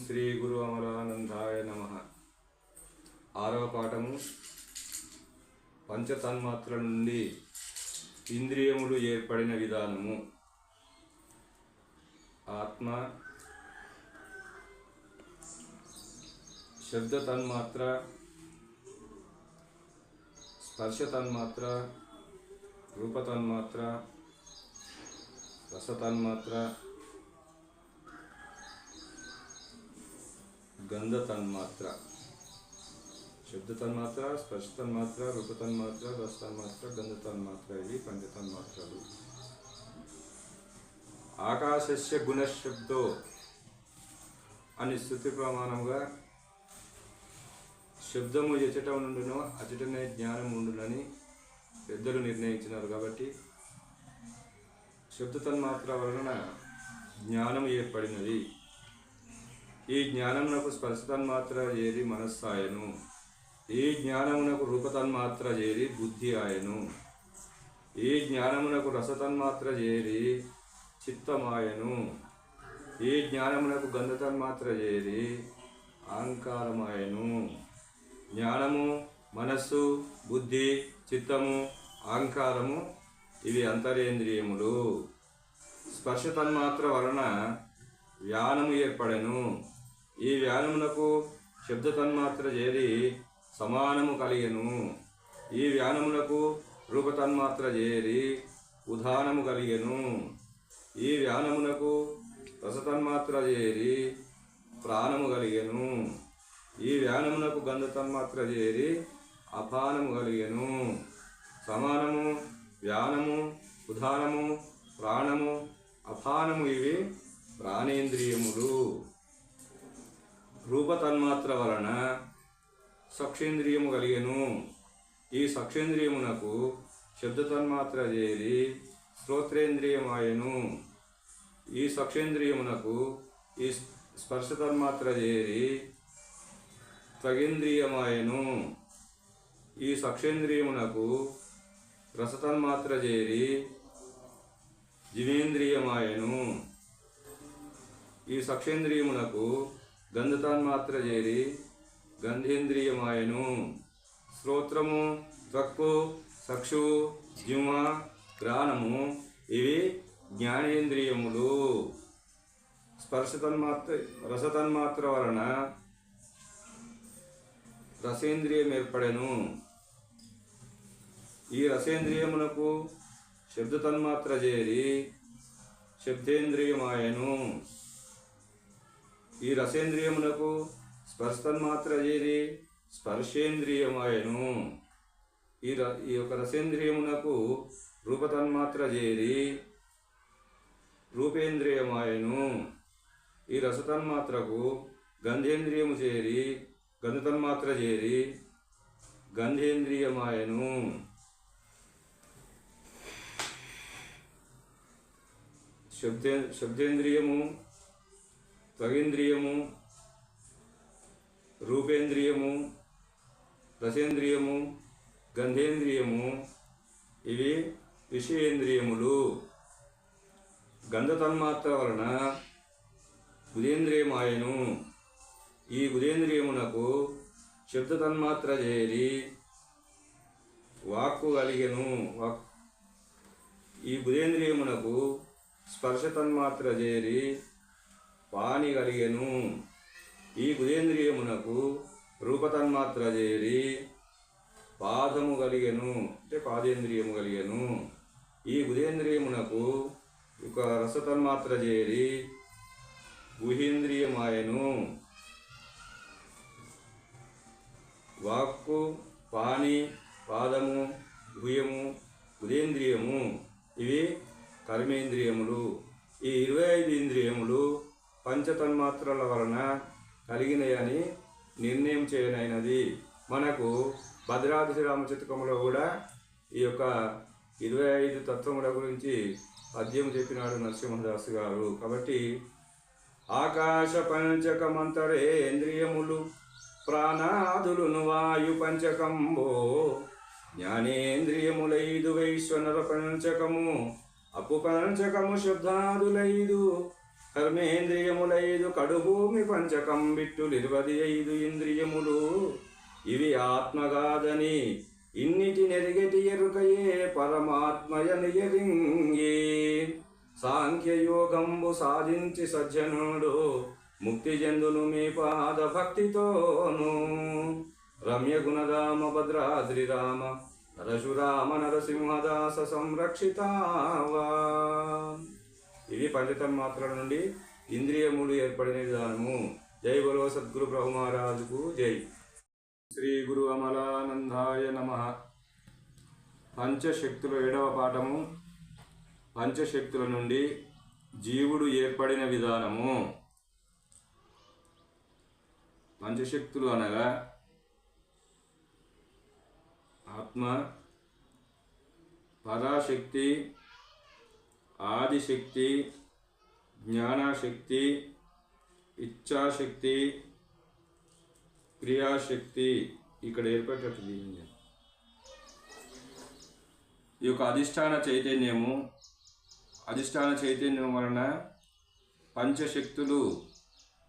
శ్రీ గురు అమరానందాయ నమ. ఆరవ పాఠము. పంచతన్మాత్రల నుండి ఇంద్రియములు ఏర్పడిన విధానము. ఆత్మ శబ్ద తన్మాత్ర స్పర్శ తన్మాత్ర రూప తన్మాత్ర రస తన్మాత్ర గంధ తన్మాత్ర శబ్ద తన్మాత్ర స్పర్శ తన్మాత్ర రూప తన్మాత్ర రస తన్మాత్ర గంధ తన్మాత్ర ఇవి పంచ తన్మాత్రలు ఆకాశస్య గుణశబ్దో అని స్థుతి ప్రమాణంగా శబ్దము ఎచట ఉండునో అచటనే జ్ఞానం ఉండునని పెద్దలు నిర్ణయించినారు కాబట్టి శబ్ద తన్మాత్ర వలన జ్ఞానం ఏర్పడినది. ఈ జ్ఞానమునకు స్పర్శ తన్మాత్ర చేరి మనస్సాయను. ఈ జ్ఞానమునకు రూప తన్మాత్ర చేరి బుద్ధి ఆయను. ఈ జ్ఞానమునకు రస తన్మాత్ర చేరి చిత్తమాయను. ఈ జ్ఞానమునకు గంధ తన్మాత్ర చేరి అహంకారమాయను. జ్ఞానము మనస్సు బుద్ధి చిత్తము అహంకారము ఇవి అంతరేంద్రియములు. స్పర్శ తన్మాత్ర వలన వ్యానము ఏర్పడెను. ఈ వ్యానమునకు శబ్ద తన్మాత్ర చేరి సమానము కలిగెను ఈ వ్యానమునకు రూప తన్మాత్ర చేరి ఉదానము కలిగెను ఈ వ్యానమునకు రసతన్మాత్ర చేరి ప్రాణము కలిగెను ఈ వ్యానమునకు గంధ తన్మాత్ర చేరి అపానము కలిగెను సమానము వ్యానము ఉదానము ప్రాణము అపానము ఇవి ప్రాణేంద్రియములు. రూప తన్మాత్ర వలన సక్షేంద్రియము కలిగెను. ఈ సక్షేంద్రియమునకు శబ్ద తన్మాత్ర చేరి శ్రోత్రేంద్రియమాయను. ఈ సక్షేంద్రియమునకు ఈ స్పర్శ తన్మాత్ర చేరి త్వగేంద్రియమాయను. ఈ సక్షేంద్రియమునకు రసతన్మాత్ర చేరి జివేంద్రియమాయను ఈ సక్షేంద్రియమునకు గంధతన్మాత్ర చేరి గంధేంద్రియమాయను. శ్రోత్రము త్వక్కు సక్షు జిమ గ్రాణము ఇవి జ్ఞానేంద్రియములు. స్పర్శ తన్మాత్ర రసతన్మాత్ర వలన రసేంద్రియం ఏర్పడెను ఈ రసేంద్రియమునకు శబ్ద తన్మాత్ర చేరి శబ్దేంద్రియమాయను. ఈ రసేంద్రియమునకు స్పర్శ తన్మాత్ర చేరి స్పర్శేంద్రియమాయను. ఈ ర ఈ యొక్క రసేంద్రియమునకు రూపతన్మాత్ర చేరి రూపేంద్రియమాయను. ఈ రసతన్మాత్రకు గంధేంద్రియము చేరి గంధతన్మాత్ర చేరి గంధేంద్రియమాయను. శబ్దే శబ్దేంద్రియము త్వగేంద్రియము రూపేంద్రియము రసేంద్రియము గంధేంద్రియము ఇవి విషయేంద్రియములు గంధ తన్మాత్ర వలన బుధేంద్రియమాయను ఈ బుధేంద్రియమునకు శబ్ద తన్మాత్ర చేరి వాక్కు కలిగెను వాక్ ఈ బుధేంద్రియమునకు స్పర్శ తన్మాత్ర చేరి పాని కలిగెను. ఈ బుధేంద్రియమునకు రూపతన్మాత్ర చేరి పాదము కలిగెను. అంటే పాదేంద్రియము కలిగెను. ఈ బుధేంద్రియమునకు ఒక రసతన్మాత్ర చేరి గుహేంద్రియమాయను. వాక్కు పాని పాదము గుహ్యము ఉదేంద్రియము ఇవి కర్మేంద్రియములు. ఈ ఇరవై ఐదు ఇంద్రియములు పంచతన్మాత్రల వలన కలిగినయని నిర్ణయం చేయనైనది. మనకు భద్రాద్రి రామచితకములో కూడా ఈ యొక్క ఇరవై ఐదు తత్వముల గురించి పద్యం చెప్పినాడు నరసింహదాస్ గారు. కాబట్టి ఆకాశ పంచకమంతరేంద్రియములు ప్రాణాదులును వాయు పంచకంబో జ్ఞానేంద్రియములైదు వైశ్వనర పంచకము అప్పు పంచకము శబ్దాదులైదు కర్మేంద్రియములైదు కడుభూమి పంచకం బిట్టులిరువది ఐదు ఇంద్రియములు. ఇవి ఆత్మగాదని ఇన్నిటి నెరిగటి ఎరుకయే పరమాత్మయని ఎరింగి సాంఖ్యయోగంబు సాధించి సజ్జనుడు ముక్తి చెందును మీ పాద భక్తితోను. రమ్య గుణరామ భద్రాద్రి రామ పరశురామ నరసింహదాస సంరక్షితావా? ఇది పండితం మాత్రం నుండి ఇంద్రియములు ఏర్పడిన విధానము. జై బలో సద్గురు ప్రభు మహారాజుకు జై. శ్రీ గురు అమలానందాయ నమ. పంచశక్తుల ఏడవ పాఠము. పంచశక్తుల నుండి జీవుడు ఏర్పడిన విధానము. పంచశక్తులు అనగా ఆత్మ పరాశక్తి ఆదిశక్తి జ్ఞానశక్తి ఇచ్ఛాశక్తి క్రియాశక్తి ఇక్కడ ఏర్పడేటట్టు దీన్ని ఈ యొక్క అధిష్టాన చైతన్యము అధిష్టాన చైతన్యం వలన పంచశక్తులు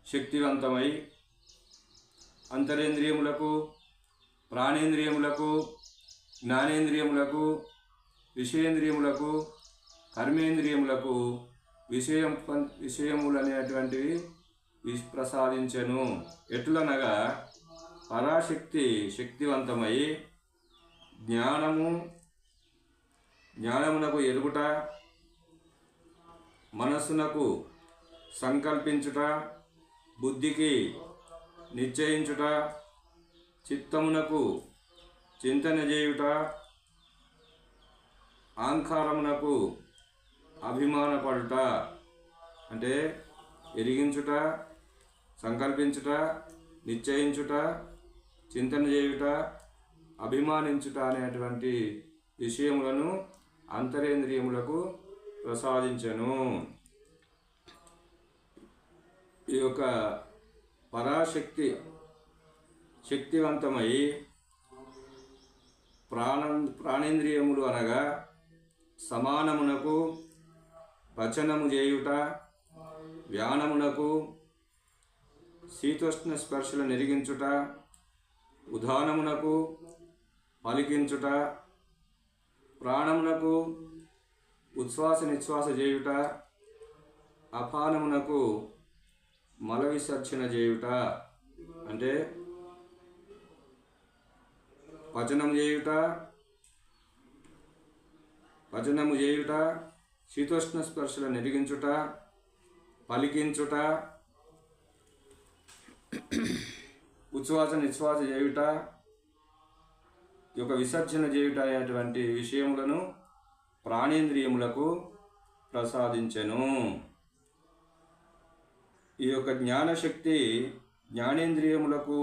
శక్తివంతమై అంతరేంద్రియములకు ప్రాణేంద్రియములకు జ్ఞానేంద్రియములకు విషయేంద్రియములకు కర్మేంద్రియములకు విషయం విషయములనేటువంటివి విషయములు అనేటువంటివి ప్రసాదించెను ఎట్లనగా పరాశక్తి శక్తివంతమై జ్ఞానము జ్ఞానమునకు ఎరుగుట మనస్సునకు సంకల్పించుట బుద్ధికి నిశ్చయించుట చిత్తమునకు చింతన చేయుట ఆంకారమునకు అభిమానపడుట అంటే ఎరిగించుట సంకల్పించుట నిశ్చయించుట చింతన చేయుట అభిమానించుట అనేటువంటి విషయములను అంతరేంద్రియములకు ప్రసాదించను. ఈ యొక్క పరాశక్తి శక్తివంతమై ప్రాణ ప్రాణేంద్రియములు అనగా సమానమునకు పచనము చేయుట వ్యానమునకు శీతోష్ణ స్పర్శలు నెరిగించుట ఉదానమునకు పలికించుట ప్రాణమునకు ఉచ్ఛ్వాస నిశ్వాస చేయుట అపానమునకు మల విసర్జన చేయుట. అంటే పచనం చేయుట పచనము చేయుట శీతోష్ణ స్పర్శల నెరిగించుట పలికించుట ఉచ్ఛ్వాస నిశ్వాస చేయుట ఈ యొక్క విసర్జన చేయుట అనేటువంటి విషయములను ప్రాణేంద్రియములకు ప్రసాదించెను. ఈ యొక్క జ్ఞానశక్తి జ్ఞానేంద్రియములకు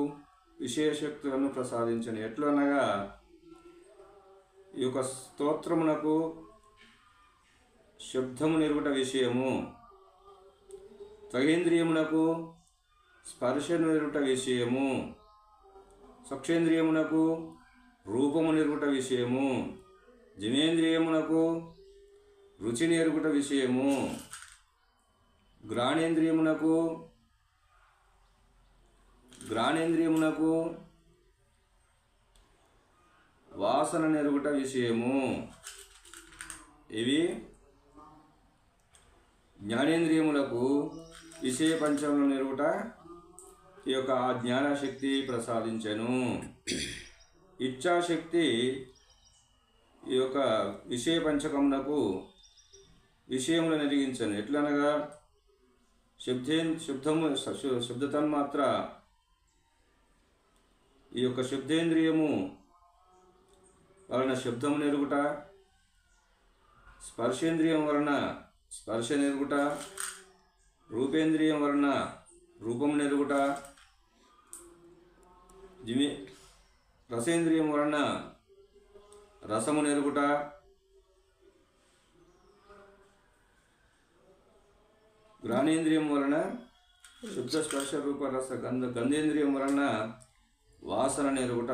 విశేషక్తులను ప్రసాదించను. ఎట్లనగా ఈ యొక్క స్తోత్రమునకు శబ్దము నిరుగుట విషయము. త్వగేంద్రియమునకు స్పర్శ నిరుగుట విషయము. సక్షేంద్రియమునకు రూపము నిరుగుట విషయము. జినేంద్రియమునకు రుచి నేర్పుట విషయము. గ్రాణేంద్రియమునకు గ్రాణేంద్రియమునకు వాసన నెరుగుట విషయము. ఇవి జ్ఞానేంద్రియములకు విషయ పంచములు నెరుగుట ఈ యొక్క ఆ జ్ఞానశక్తి ప్రసాదించెను. ఇచ్ఛాశక్తి ఈ యొక్క విషయ పంచకమునకు విషయములు నిరిగించను ఎట్లనగా? శబ్దే శుద్ధము శుద్ధతన్మాత్ర ఈ యొక్క శబ్దేంద్రియము వలన శబ్దము నెరుగుట స్పర్శేంద్రియం వలన స్పర్శ నెరుగుట రూపేంద్రియం వలన రూపం నెరుగుట జిమి రసేంద్రియం వలన రసము నెరుగుట గ్రాణేంద్రియం వలన శుద్ధ స్పర్శ రూప రస గంధ గంధేంద్రియం వలన వాసన నెరుగుట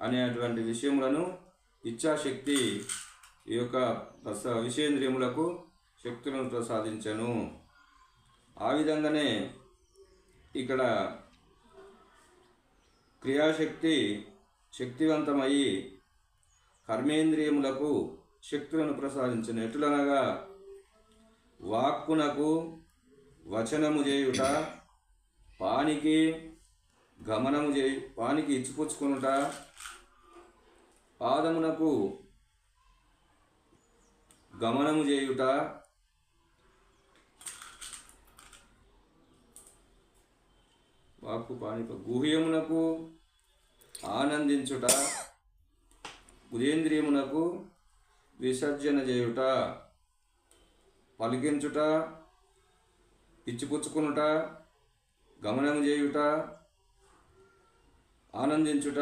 అనేటువంటి విషయములను ఇచ్ఛాశక్తి ఈ యొక్క రస విషేంద్రియములకు శక్తులను ప్రసాదించను. ఆ విధంగానే ఇక్కడ క్రియాశక్తి శక్తివంతమయ్యి కర్మేంద్రియములకు శక్తులను ప్రసాదించిన. ఎట్లనగా వాక్కునకు వచనము చేయుట పానికి గమనము చేయి పానికి ఇచ్చిపుచ్చుకునుట పాదమునకు గమనము చేయుట వాక్కు పాణిప గుహ్యమునకు ఆనందించుట ఉదేంద్రియమునకు విసర్జన చేయుట పలికించుట ఇచ్చిపుచ్చుకునుట గమనం చేయుట ఆనందించుట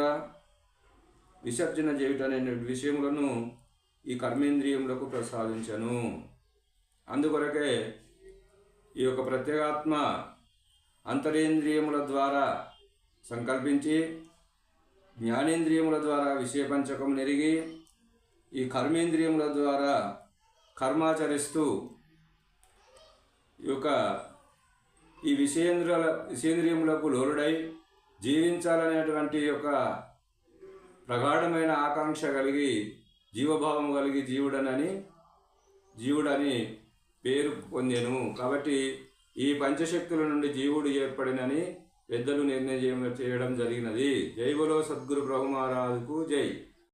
విసర్జన చేయుట అనే విషయములను ఈ కర్మేంద్రియములకు ప్రసాదించను. అందుకొరకే ఈ యొక్క ప్రత్యేగాత్మ అంతరేంద్రియముల ద్వారా సంకల్పించి జ్ఞానేంద్రియముల ద్వారా విషయపంచకం నెరిగి ఈ కర్మేంద్రియముల ద్వారా కర్మాచరిస్తూ ఈ యొక్క ఈ విషయేంద్రియాల విషేంద్రియములకు లోలుడై జీవించాలనేటువంటి యొక్క ప్రగాఢమైన ఆకాంక్ష కలిగి జీవభావం కలిగి జీవుడనని జీవుడని పేరు పొందాను. కాబట్టి ఈ పంచశక్తుల నుండి జీవుడు ఏర్పడినని పెద్దలు నిర్ణయం చేయడం జరిగినది. జై బలో సద్గురు బ్రహ్మారాజుకు జై.